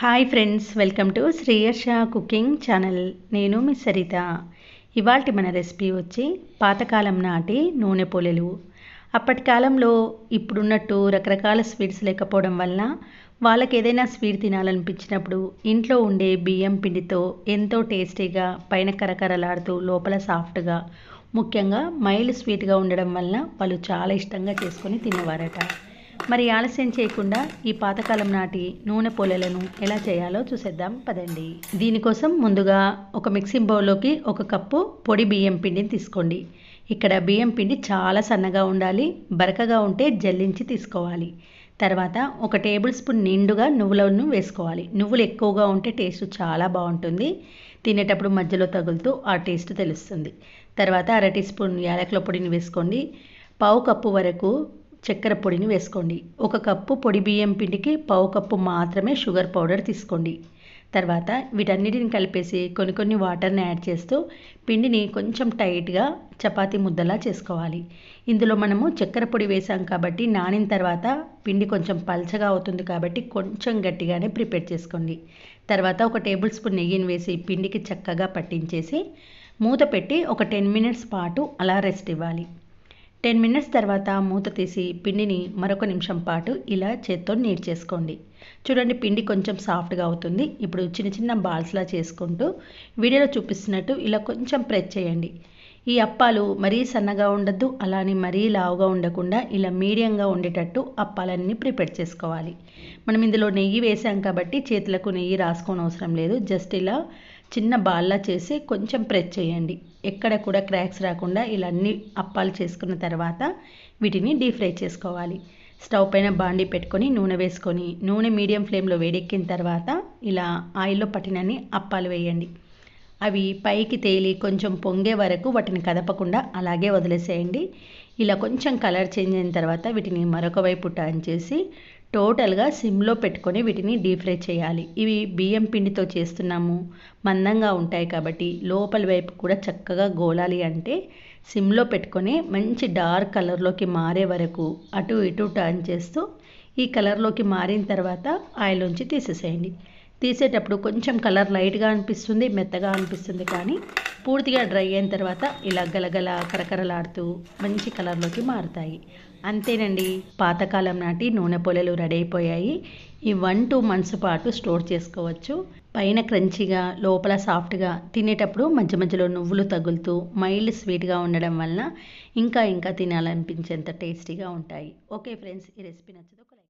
Hi friends welcome to Sriyarsha cooking channel నేను మీ సరిత. ఇవాళ మన రెసిపీ వచ్చి పాతకాలం నాటి నూనె పొలెలు. అప్పటి కాలంలో ఇప్పుడున్నట్టు రకరకాల స్వీట్స్ లేకపోవడం వల్ల వాళ్ళకి ఏదైనా స్వీట్ తినాలనిపించినప్పుడు ఇంట్లో ఉండే బియ్యం పిండితో ఎంతో టేస్టీగా పైన కరకరలాడుతూ లోపల సాఫ్ట్గా ముఖ్యంగా మైల్డ్ స్వీట్గా ఉండడం వల్ల వాళ్ళు చాలా ఇష్టంగా చేసుకొని తినేవారట. మరి ఆలస్యం చేయకుండా ఈ పాతకాలం నాటి నూనె పొలలను ఎలా చేయాలో చూసేద్దాం పదండి. దీనికోసం ముందుగా ఒక మిక్సింగ్ బౌల్లోకి ఒక కప్పు పొడి బియ్యం పిండిని తీసుకోండి. ఇక్కడ బియ్యం పిండి చాలా సన్నగా ఉండాలి బరకగా ఉంటే జల్లించి తీసుకోవాలి. తర్వాత ఒక టేబుల్ స్పూన్ నిండుగా నువ్వులను వేసుకోవాలి. నువ్వులు ఎక్కువగా ఉంటే టేస్ట్ చాలా బాగుంటుంది. తినేటప్పుడు మధ్యలో తగులుతూ ఆ టేస్ట్ తెలుస్తుంది. తర్వాత అర టీ స్పూన్ యాలకుల పొడిని వేసుకోండి. పావు కప్పు వరకు చక్కెర పొడిని వేసుకోండి. ఒక కప్పు పొడి బియ్యం పిండికి పావు కప్పు మాత్రమే షుగర్ పౌడర్ తీసుకోండి. తర్వాత వీటన్నిటిని కలిపేసి కొన్ని కొన్ని వాటర్ని యాడ్ చేస్తూ పిండిని కొంచెం టైట్గా చపాతి ముద్దలా చేసుకోవాలి. ఇందులో మనము చక్కెర పొడి వేసాం కాబట్టి నానిన తర్వాత పిండి కొంచెం పల్చగా అవుతుంది కాబట్టి కొంచెం గట్టిగానే ప్రిపేర్ చేసుకోండి. తర్వాత ఒక టేబుల్ స్పూన్ నెయ్యిని వేసి పిండికి చక్కగా పట్టించేసి మూత పెట్టి ఒక టెన్ మినిట్స్ పాటు అలా రెస్ట్ ఇవ్వాలి. టెన్ మినిట్స్ తర్వాత మూత తీసి పిండిని మరొక నిమిషం పాటు ఇలా చేత్తో నీట్ చేసుకోండి. చూడండి పిండి కొంచెం సాఫ్ట్గా అవుతుంది. ఇప్పుడు చిన్న చిన్న బాల్స్లా చేసుకుంటూ వీడియోలో చూపిస్తున్నట్టు ఇలా కొంచెం ప్రెస్ చేయండి. ఈ అప్పాలు మరీ సన్నగా ఉండద్దు అలానే మరీ లావుగా ఉండకుండా ఇలా మీడియంగా ఉండేటట్టు అప్పాలన్నీ ప్రిపేర్ చేసుకోవాలి. మనం ఇందులో నెయ్యి వేసాం కాబట్టి చేతులకు నెయ్యి రాసుకోని అవసరం లేదు. జస్ట్ ఇలా చిన్న బాల్లా చేసి కొంచెం ప్రెస్ చేయండి. ఎక్కడ కూడా క్రాక్స్ రాకుండా ఇలా అన్ని అప్పాలు చేసుకున్న తర్వాత వీటిని డీప్ ఫ్రై చేసుకోవాలి. స్టవ్ పైన బాండి పెట్టుకొని నూనె వేసుకొని నూనె మీడియం ఫ్లేమ్లో వేడెక్కిన తర్వాత ఇలా ఆయిల్లో పట్టినన్ని అప్పాలు వేయండి. అవి పైకి తేలి కొంచెం పొంగే వరకు వాటిని కదపకుండా అలాగే వదిలేసేయండి. ఇలా కొంచెం కలర్ చేంజ్ అయిన తర్వాత వీటిని మరొక వైపు టర్న్ చేసి టోటల్గా సిమ్లో పెట్టుకొని వీటిని డీప్ ఫ్రై చేయాలి. ఇవి బియ్యం పిండితో చేస్తున్నాము. మందంగా ఉంటాయి కాబట్టి లోపల వైపు కూడా చక్కగా గోలాలి అంటే సిమ్లో పెట్టుకొని మంచి డార్క్ కలర్లోకి మారే వరకు అటు ఇటు టర్న్ చేస్తూ ఈ కలర్లోకి మారిన తర్వాత ఆయిల్లోంచి తీసేసేయండి. తీసేటప్పుడు కొంచెం కలర్ లైట్గా అనిపిస్తుంది మెత్తగా అనిపిస్తుంది కానీ పూర్తిగా డ్రై అయిన తర్వాత ఇలా గలగల కరకరలాడుతూ మంచి కలర్లోకి మారుతాయి. అంతేనండి పాతకాలం నాటి నూనె పొలలు రెడీ అయిపోయాయి. ఈ వన్ టూ మంత్స్ పాటు స్టోర్ చేసుకోవచ్చు. పైన క్రంచిగా లోపల సాఫ్ట్గా తినేటప్పుడు మధ్య మధ్యలో నువ్వులు తగులుతూ మైల్డ్ స్వీట్గా ఉండడం వలన ఇంకా ఇంకా తినాలనిపించేంత టేస్టీగా ఉంటాయి. ఓకే ఫ్రెండ్స్ ఈ రెసిపీ నచ్చదు